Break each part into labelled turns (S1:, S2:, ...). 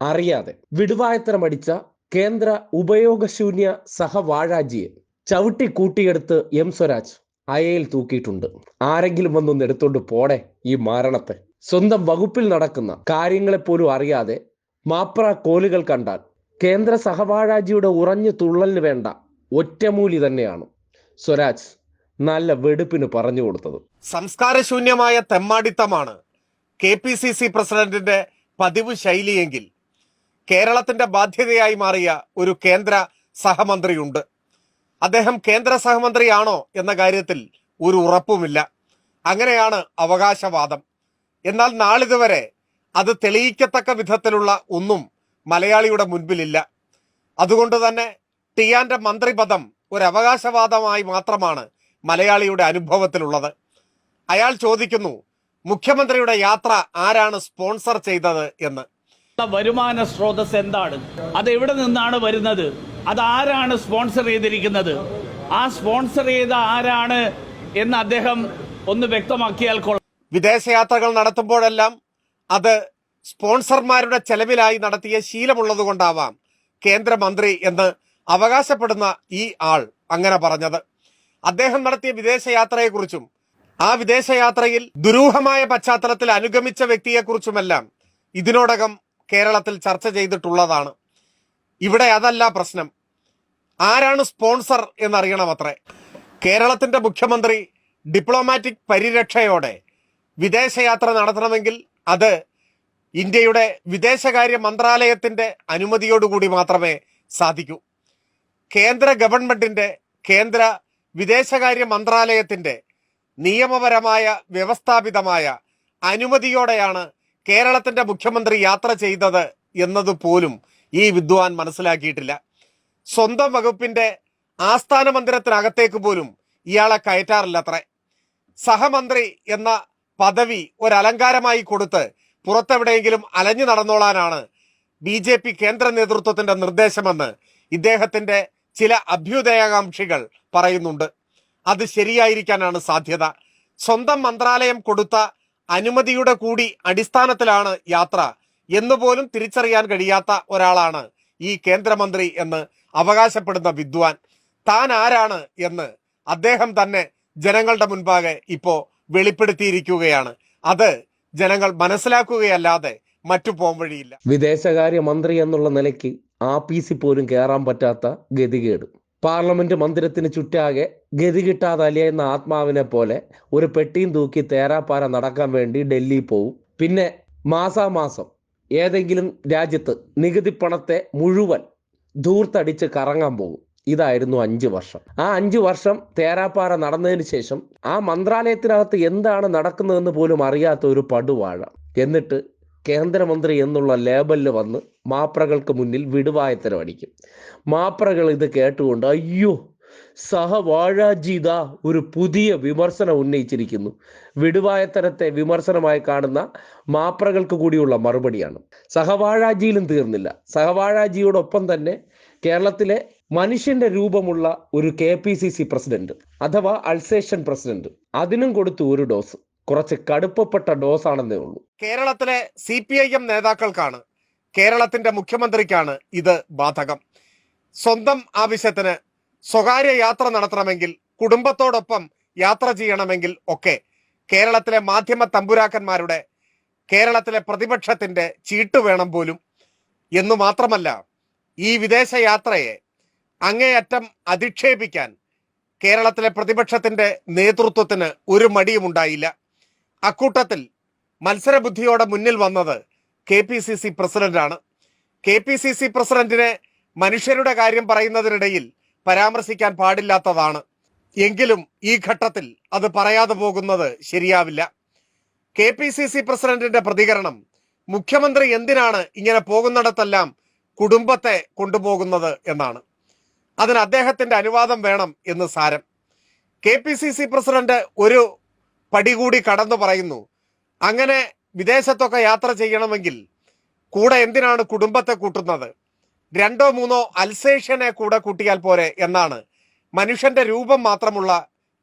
S1: അറിയാതെ വിടുവായത്തരമടിച്ച കേന്ദ്ര ഉപയോഗശൂന്യ സഹവാഴാജിയെ ചവിട്ടി കൂട്ടിയെടുത്ത് എം സ്വരാജ് അയയിൽ തൂക്കിയിട്ടുണ്ട്. ആരെങ്കിലും വന്നൊന്ന് എടുത്തോണ്ട് പോടെ ഈ മരണത്തെ. സ്വന്തം വകുപ്പിൽ നടക്കുന്ന കാര്യങ്ങളെപ്പോലും അറിയാതെ മാപ്ര കോലുകൾ കണ്ടാൽ കേന്ദ്ര സഹവാഴാജിയുടെ ഉറഞ്ഞു തുള്ളലിന് വേണ്ട ഒറ്റമൂലി തന്നെയാണ് സ്വരാജ് നല്ല വെടുപ്പിന് പറഞ്ഞു കൊടുത്തത്.
S2: സംസ്കാരശൂന്യമായ തെമ്മാടിത്തമാണ് കെ പി സി സി പ്രസിഡന്റിന്റെ പതിവ് ശൈലിയെങ്കിൽ കേരളത്തിന്റെ ബാധ്യതയായി മാറിയ ഒരു കേന്ദ്ര സഹമന്ത്രിയുണ്ട്. അദ്ദേഹം കേന്ദ്ര സഹമന്ത്രിയാണോ എന്ന കാര്യത്തിൽ ഒരു ഉറപ്പുമില്ല. അങ്ങനെയാണ് അവകാശവാദം. എന്നാൽ നാളിതുവരെ അത് തെളിയിക്കത്തക്ക വിധത്തിലുള്ള ഒന്നും മലയാളിയുടെ മുൻപിലില്ല. അതുകൊണ്ട് തന്നെ ടിയാന്റെ മന്ത്രിപദം ഒരു അവകാശവാദമായി മാത്രമാണ് മലയാളിയുടെ അനുഭവത്തിലുള്ളത്. അയാൾ ചോദിക്കുന്നു മുഖ്യമന്ത്രിയുടെ യാത്ര ആരാണ് സ്പോൺസർ ചെയ്തത്? എന്ന്.
S3: വരുമാന സ്രോതസ് എന്താണ്? അത് എവിടെ നിന്നാണ് വരുന്നത്? അത് ആരാണ് സ്പോൺസർ ചെയ്തിരിക്കുന്നത്? ആ സ്പോൺസർ ചെയ്ത ആരാണ് എന്ന് അദ്ദേഹം ഒന്ന് വ്യക്തമാക്കിയാൽ കൊള്ളാം.
S2: വിദേശയാത്രകൾ നടത്തുമ്പോഴെല്ലാം അത് സ്പോൺസർമാരുടെ ചെലവിലായി നടത്തിയ ശീലമുള്ളത് കൊണ്ടാവാം കേന്ദ്രമന്ത്രി എന്ന് അവകാശപ്പെടുന്ന ഈ ആൾ അങ്ങനെ പറഞ്ഞത്. അദ്ദേഹം നടത്തിയ വിദേശയാത്രയെക്കുറിച്ചും ആ വിദേശയാത്രയിൽ ദുരൂഹമായ പശ്ചാത്തലത്തിൽ അനുഗമിച്ച വ്യക്തിയെക്കുറിച്ചുമെല്ലാം ഇതിനോടകം കേരളത്തിൽ ചർച്ച ചെയ്തിട്ടുള്ളതാണ്. ഇവിടെ അതല്ല പ്രശ്നം. ആരാണ് സ്പോൺസർ എന്നറിയണം അത്രേ കേരളത്തിന്റെ മുഖ്യമന്ത്രി ഡിപ്ലോമാറ്റിക് പരിരക്ഷയോടെ വിദേശയാത്ര നടത്തണമെങ്കിൽ അത് ഇന്ത്യയുടെ വിദേശകാര്യ മന്ത്രാലയത്തിന്റെ അനുമതിയോടുകൂടി മാത്രമേ സാധിക്കൂ. കേന്ദ്ര ഗവൺമെന്റിന്റെ കേന്ദ്ര വിദേശകാര്യ മന്ത്രാലയത്തിന്റെ നിയമപരമായ വ്യവസ്ഥാപിതമായ അനുമതിയോടെയാണ് കേരളത്തിന്റെ മുഖ്യമന്ത്രി യാത്ര ചെയ്തത് എന്നത് പോലും ഈ വിദ്വാൻ മനസ്സിലാക്കിയിട്ടില്ല. സ്വന്തം വകുപ്പിന്റെ ആസ്ഥാന മന്ദിരത്തിനകത്തേക്ക് പോലും ഇയാളെ കയറ്റാറില്ല അത്രേ സഹമന്ത്രി എന്ന പദവി ഒരലങ്കാരമായി കൊടുത്ത് പുറത്തെവിടെയെങ്കിലും അലഞ്ഞു നടന്നോളാനാണ് ബി ജെ പി കേന്ദ്ര നേതൃത്വത്തിന്റെ നിർദ്ദേശമെന്ന് ഇദ്ദേഹത്തിന്റെ ചില അഭ്യുദയാകാംക്ഷികൾ പറയുന്നുണ്ട്. അത് ശരിയായിരിക്കാനാണ് സാധ്യത. സ്വന്തം മന്ത്രാലയം കൊടുത്ത അനുമതിയുടെ കൂടി അടിസ്ഥാനത്തിലാണ് യാത്ര എന്നുപോലും തിരിച്ചറിയാൻ കഴിയാത്ത ഒരാളാണ് ഈ കേന്ദ്രമന്ത്രി എന്ന് അവകാശപ്പെടുന്ന വിദ്വാൻ. താൻ ആരാണ് എന്ന് അദ്ദേഹം തന്നെ ജനങ്ങളുടെ മുൻപാകെ ഇപ്പോ വെളിപ്പെടുത്തിയിരിക്കുകയാണ്. അത് ജനങ്ങൾ മനസ്സിലാക്കുകയല്ലാതെ മറ്റു പോംവഴിയില്ല
S1: വിദേശകാര്യ മന്ത്രി എന്നുള്ള നിലയ്ക്ക് ആ ആപ്പീസിൽ പോലും കയറാൻ പറ്റാത്ത ഗതികേട്. പാർലമെന്റ് മന്ദിരത്തിന് ചുറ്റാകെ ഗതി കിട്ടാതെ അലിയുന്ന ആത്മാവിനെ പോലെ ഒരു പെട്ടിയും തൂക്കി തേരാപ്പാര നടക്കാൻ വേണ്ടി ഡൽഹി പോവും. പിന്നെ മാസാമാസം ഏതെങ്കിലും രാജ്യത്ത് നികുതി പണത്തെ മുഴുവൻ ധൂർത്തടിച്ച് കറങ്ങാൻ പോകും. ഇതായിരുന്നു അഞ്ച് വർഷം. ആ അഞ്ച് വർഷം തേരാപ്പാറ നടന്നതിന് ശേഷം ആ മന്ത്രാലയത്തിനകത്ത് എന്താണ് നടക്കുന്നതെന്ന് പോലും അറിയാത്ത ഒരു പടുവാഴ. എന്നിട്ട് കേന്ദ്രമന്ത്രി എന്നുള്ള ലേബലിൽ വന്ന് മാപ്രകൾക്ക് മുന്നിൽ വിടുവായത്തരം അടിക്കും. മാപ്രകൾ ഇത് കേട്ടുകൊണ്ട് അയ്യോ സഹവാഴാജീത ഒരു പുതിയ വിമർശനം ഉന്നയിച്ചിരിക്കുന്നു. വിടുവായത്തരത്തെ വിമർശനമായി കാണുന്ന മാപ്രകൾക്ക് കൂടിയുള്ള മറുപടിയാണ്. സഹവാഴാജിയിലും തീർന്നില്ല. സഹവാഴാജിയോടൊപ്പം തന്നെ കേരളത്തിലെ മനുഷ്യന്റെ രൂപമുള്ള ഒരു K P C C president അഥവാ അൾസേഷൻ പ്രസിഡന്റ് അതിനും കൊടുത്തു ഒരു ഡോസ്. കുറച്ച് കടുപ്പപ്പെട്ട ഡോസ് ആണെന്നേ ഉള്ളൂ.
S2: കേരളത്തിലെ സി പി ഐ എം നേതാക്കൾക്കാണ് കേരളത്തിന്റെ മുഖ്യമന്ത്രിക്കാണ് ഇത് ബാധകം. സ്വന്തം ആവശ്യത്തിന് സ്വകാര്യ യാത്ര നടത്തണമെങ്കിൽ കുടുംബത്തോടൊപ്പം യാത്ര ചെയ്യണമെങ്കിൽ ഒക്കെ കേരളത്തിലെ മാധ്യമ തമ്പുരാക്കന്മാരുടെ കേരളത്തിലെ പ്രതിപക്ഷത്തിന്റെ ചീട്ട് വേണം പോലും. എന്നു മാത്രമല്ല ഈ വിദേശ യാത്രയെ അങ്ങേയറ്റം അധിക്ഷേപിക്കാൻ കേരളത്തിലെ പ്രതിപക്ഷത്തിന്റെ നേതൃത്വത്തിന് ഒരു മടിയും ഉണ്ടായില്ല അക്കൂട്ടത്തിൽ മത്സരബുദ്ധിയോടെ മുന്നിൽ വന്നത് കെ പി സി സി പ്രസിഡന്റാണ്. കെ പി സി സി പ്രസിഡന്റിനെ മനുഷ്യരുടെ കാര്യം പറയുന്നതിനിടയിൽ പരാമർശിക്കാൻ പാടില്ലാത്തതാണ്. എങ്കിലും ഈ ഘട്ടത്തിൽ അത് പറയാതെ പോകുന്നത് ശരിയാവില്ല. കെ പി സി സി പ്രസിഡന്റിന്റെ പ്രതികരണം മുഖ്യമന്ത്രി എന്തിനാണ് ഇങ്ങനെ പോകുന്നിടത്തെല്ലാം കുടുംബത്തെ കൊണ്ടുപോകുന്നത് എന്നാണ്. അതിന് അദ്ദേഹത്തിന്റെ അനുവാദം വേണം എന്ന് സാരം. K P C C president ഒരു പടി കൂടി കടന്നു പറയുന്നു. അങ്ങനെ വിദേശത്തൊക്കെ യാത്ര ചെയ്യണമെങ്കിൽ കൂടെ എന്തിനാണ് കുടുംബത്തെ കൂട്ടുന്നത്? രണ്ടോ മൂന്നോ അൽസേഷനെ കൂടെ കൂട്ടിയാൽ പോരെ എന്നാണ് മനുഷ്യന്റെ രൂപം മാത്രമുള്ള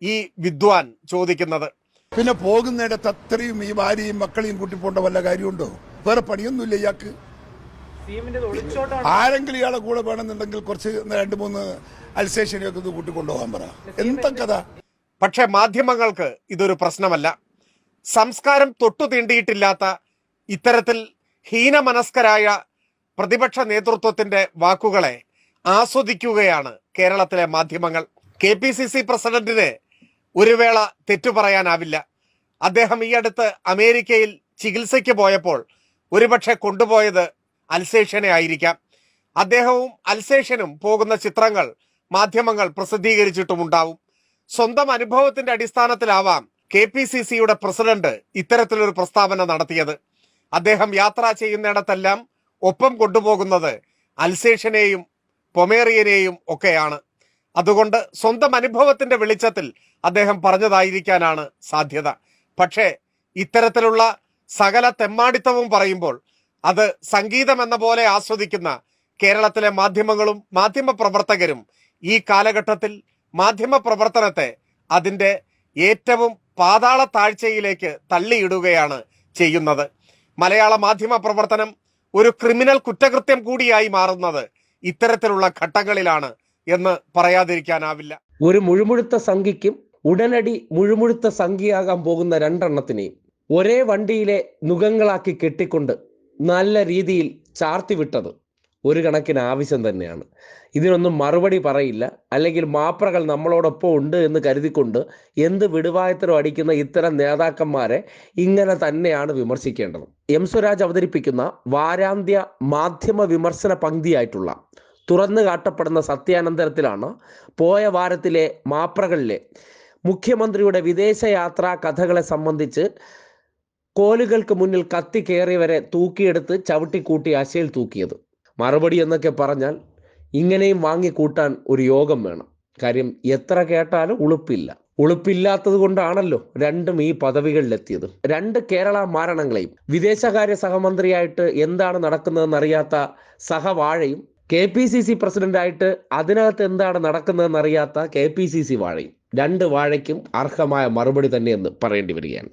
S2: ഈ വിദ്വാൻ ചോദിക്കുന്നത്.
S4: പിന്നെ പോകുന്നിടത്ത് അത്രയും ഈ ഭാര്യയും മക്കളെയും കൂട്ടി പോകേണ്ട വല്ല കാര്യമുണ്ടോ? വേറെ പണിയൊന്നുമില്ല ഇയാൾക്ക്. ആരെങ്കിലും ഇയാളെ കൂടെ വേണമെന്നുണ്ടെങ്കിൽ കുറച്ച് രണ്ട് മൂന്ന് അൽസേഷനെയൊക്കെ ഇത് കൂട്ടിക്കൊണ്ടുപോകാൻ പറ. എന്താ കഥ.
S2: പക്ഷെ മാധ്യമങ്ങൾക്ക് ഇതൊരു പ്രശ്നമല്ല. സംസ്കാരം തൊട്ടു തീണ്ടിയിട്ടില്ലാത്ത ഇത്തരത്തിൽ ഹീനമനസ്കരായ പ്രതിപക്ഷ നേതൃത്വത്തിന്റെ വാക്കുകളെ ആസ്വദിക്കുകയാണ് കേരളത്തിലെ മാധ്യമങ്ങൾ. കെ പി സി സി പ്രസിഡന്റിന് ഒരു വേള തെറ്റു പറയാനാവില്ല. അദ്ദേഹം ഈ അടുത്ത് അമേരിക്കയിൽ ചികിത്സയ്ക്ക് പോയപ്പോൾ ഒരുപക്ഷെ കൊണ്ടുപോയത് അൽസേഷനെ ആയിരിക്കാം. അദ്ദേഹവും അൽസേഷനും പോകുന്ന ചിത്രങ്ങൾ മാധ്യമങ്ങൾ പ്രസിദ്ധീകരിച്ചിട്ടുമുണ്ടാവും. സ്വന്തം അനുഭവത്തിന്റെ അടിസ്ഥാനത്തിലാവാം കെ പി സി സിയുടെ പ്രസിഡന്റ് ഇത്തരത്തിലൊരു പ്രസ്താവന നടത്തിയത്. അദ്ദേഹം യാത്ര ചെയ്യുന്നിടത്തെല്ലാം ഒപ്പം കൊണ്ടുപോകുന്നത് അൽസേഷനെയും പൊമേറിയനെയും ഒക്കെയാണ്. അതുകൊണ്ട് സ്വന്തം അനുഭവത്തിന്റെ വെളിച്ചത്തിൽ അദ്ദേഹം പറഞ്ഞതായിരിക്കാനാണ് സാധ്യത. പക്ഷേ ഇത്തരത്തിലുള്ള സകല തെമ്മാടിത്തവും പറയുമ്പോൾ അത് സംഗീതം എന്ന പോലെ ആസ്വദിക്കുന്ന കേരളത്തിലെ മാധ്യമങ്ങളും മാധ്യമ പ്രവർത്തകരും ഈ കാലഘട്ടത്തിൽ മാധ്യമ പ്രവർത്തനത്തെ അതിന്റെ ഏറ്റവും പാതാള താഴ്ചയിലേക്ക് തള്ളിയിടുകയാണ് ചെയ്യുന്നത്. മലയാള മാധ്യമ പ്രവർത്തനം ഒരു ക്രിമിനൽ കുറ്റകൃത്യം കൂടിയായി മാറുന്നത് ഇത്തരത്തിലുള്ള ഘട്ടങ്ങളിലാണ് എന്ന് പറയാതിരിക്കാനാവില്ല.
S1: ഒരു മുഴുമുഴുത്ത സംഖ്യയ്ക്കും ഉടനടി മുഴുമുഴുത്ത സംഖ്യയാകാൻ പോകുന്ന രണ്ടെണ്ണത്തിനെയും ഒരേ വണ്ടിയിലെ നുഖങ്ങളാക്കി കെട്ടിക്കൊണ്ട് നല്ല രീതിയിൽ ചാർത്തി വിട്ടത് ഒരു കണക്കിന് ആവശ്യം തന്നെയാണ്. ഇതിനൊന്നും മറുപടി പറയില്ല. അല്ലെങ്കിൽ മാപ്രകൾ നമ്മളോടൊപ്പം ഉണ്ട് എന്ന് കരുതിക്കൊണ്ട് എന്ത് വിടുവായത്തരം അടിക്കുന്ന ഇത്തരം നേതാക്കന്മാരെ ഇങ്ങനെ തന്നെയാണ് വിമർശിക്കേണ്ടത്. എം സ്വരാജ് അവതരിപ്പിക്കുന്ന വാരാന്ത്യ മാധ്യമ വിമർശന പങ്ക്തിയായിട്ടുള്ള തുറന്നു കാട്ടപ്പെടുന്ന സത്യാനന്തരത്തിലാണ് പോയ വാരത്തിലെ മാപ്രകളിലെ മുഖ്യമന്ത്രിയുടെ വിദേശയാത്രാ കഥകളെ സംബന്ധിച്ച് കോലുകൾക്ക് മുന്നിൽ കത്തി കയറിയവരെ തൂക്കിയെടുത്ത് ചവിട്ടിക്കൂട്ടി അശയിൽ തൂക്കിയത്. മറുപടി എന്നൊക്കെ പറഞ്ഞാൽ ഇങ്ങനെയും വാങ്ങിക്കൂട്ടാൻ ഒരു യോഗം വേണം. കാര്യം എത്ര കേട്ടാലും ഉളുപ്പില്ല. ഉളുപ്പില്ലാത്തത് കൊണ്ടാണല്ലോ രണ്ടും ഈ പദവികളിലെത്തിയത്. രണ്ട് കേരള മാരണങ്ങളെയും വിദേശകാര്യ സഹമന്ത്രിയായിട്ട് എന്താണ് നടക്കുന്നതെന്ന് അറിയാത്ത സഹവാഴയും കെ പി സി സി പ്രസിഡന്റായിട്ട് അതിനകത്ത് എന്താണ് നടക്കുന്നതെന്ന് അറിയാത്ത കെ പി സി സി വാഴയും. രണ്ട് വാഴയ്ക്കും അർഹമായ മറുപടി തന്നെയെന്ന് പറയേണ്ടി വരികയാണ്.